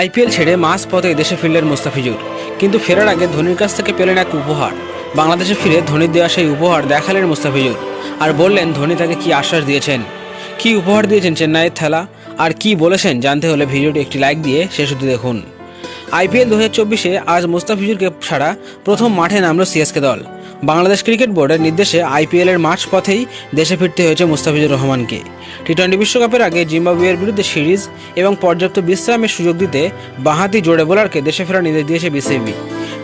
IPL ছেড়ে মাস পথে দেশে ফিরলেন মুস্তাফিজুর। কিন্তু ফেরার আগে ধোনির কাছ থেকে পেলেন এক উপহার। বাংলাদেশে ফিরে ধোনির দেওয়া সেই উপহার দেখালেন মুস্তাফিজুর। আর বললেন, ধোনি তাকে কি আশ্বাস দিয়েছেন? কি উপহার দিয়েছেন চেন্নাইয়ের খেলা আর কি বলেছেন? জানতে হলে ভিডিওটি একটি লাইক দিয়ে শেষ অবধি দেখুন। আইপিএল দু হাজার চব্বিশে আজ মুস্তাফিজুরকে ছাড়া প্রথম মাঠে নামলো সিএসকে দল। বাংলাদেশ ক্রিকেট বোর্ডের নির্দেশে আইপিএলের মাঠ পথেই দেশে ফিরতে হয়েছে মুস্তাফিজুর রহমানকে। টি টোয়েন্টি বিশ্বকাপের আগে জিম্বাবুয়ের বিরুদ্ধে সিরিজ এবং পর্যাপ্ত বিশ্রামের সুযোগ দিতে বাঁহাতি জোড়ে বোলারকে দেশে ফেরার নির্দেশ দিয়েছে বিসিবি।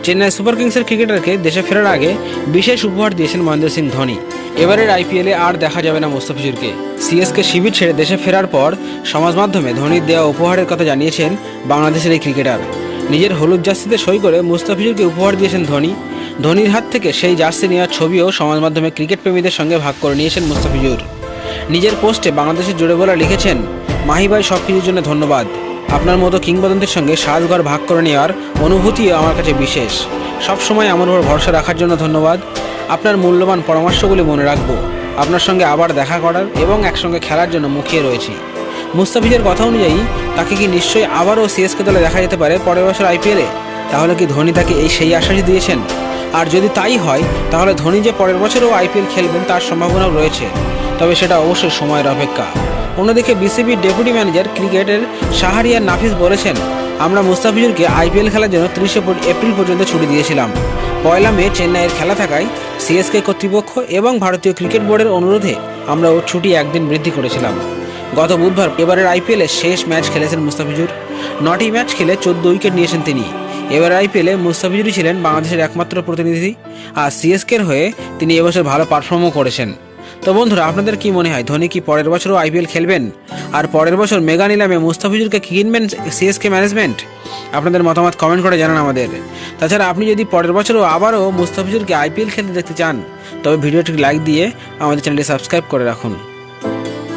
চেন্নাই সুপার কিংসের ক্রিকেটারকে দেশে ফেরার আগে বিশেষ উপহার দিয়েছেন মহেন্দ্র সিং ধোনি। এবারের আইপিএলে আর দেখা যাবে না মুস্তাফিজুরকে। সিএসকে শিবির ছেড়ে দেশে ফেরার পর সমাজ মাধ্যমে ধোনির দেওয়া উপহারের কথা জানিয়েছেন বাংলাদেশের এই ক্রিকেটার। নিজের হলুদ জার্সিতে সই করে মুস্তাফিজুরকে উপহার দিয়েছেন ধোনি। ধোনির হাত থেকে সেই জার্সি নেওয়ার ছবিও সমাজ মাধ্যমে ক্রিকেট প্রেমীদের সঙ্গে ভাগ করে নিয়েছেন মুস্তাফিজুর। নিজের পোস্টে বাংলাদেশের জুড়ে বলা লিখেছেন, মাহি ভাই সব কিছুর জন্য ধন্যবাদ। আপনার মতো কিংবদন্তির সঙ্গে সাজঘর ভাগ করে নেওয়ার অনুভূতিও আমার কাছে বিশেষ। সব সময় আমার উপর ভরসা রাখার জন্য ধন্যবাদ। আপনার মূল্যবান পরামর্শগুলি মনে রাখব। আপনার সঙ্গে আবার দেখা করার এবং একসঙ্গে খেলার জন্য মুখিয়ে রয়েছি। মুস্তাফিজের কথা অনুযায়ী, তাকে কি নিশ্চয়ই আবারও সিএসকে দলে দেখা যেতে পারে পরের বছর আইপিএলে তাহলে কি ধোনি তাকে এই সেই আশ্বাসই দিয়েছেন? আর যদি তাই হয়, তাহলে ধোনি যে পরের বছরও আইপিএল খেলবেন তার সম্ভাবনাও রয়েছে। তবে সেটা অবশ্যই সময়ের অপেক্ষা। অন্যদিকে বিসিবির ডেপুটি ম্যানেজার ক্রিকেটের শাহরিয়ার নাফিস বলেছেন, আমরা মুস্তাফিজুরকে আইপিএল খেলার জন্য তিরিশে এপ্রিল পর্যন্ত ছুটি দিয়েছিলাম। পয়লা মে চেন্নাইয়ের খেলা থাকায় সিএসকে কর্তৃপক্ষ এবং ভারতীয় ক্রিকেট বোর্ডের অনুরোধে আমরা ওর ছুটি একদিন বৃদ্ধি করেছিলাম। গত বুধবার এবারের আইপিএলে শেষ ম্যাচ খেলেছেন মুস্তাফিজুর। নটি ম্যাচ খেলে চোদ্দ উইকেট নিয়েছেন তিনি। এবার আইপিএলে মুস্তাফিজুরই ছিলেন বাংলাদেশের একমাত্র প্রতিনিধি আর সিএসকের হয়ে তিনি এবছর ভালো পারফর্মও করেছেন। তো বন্ধুরা, আপনাদের কি মনে হয়, ধোনি কি পরের বছরও আইপিএল খেলবেন? আর পরের বছর মেগা নিলামে মুস্তাফিজুরকে কিনবেন সিএসকে ম্যানেজমেন্ট আপনাদের মতামত কমেন্ট করে জানান আমাদের। তাছাড়া আপনি যদি পরের বছরও আবারও মুস্তাফিজুরকে আইপিএল খেলতে দেখতে চান, তবে ভিডিওটি লাইক দিয়ে আমাদের চ্যানেলটি সাবস্ক্রাইব করে রাখুন।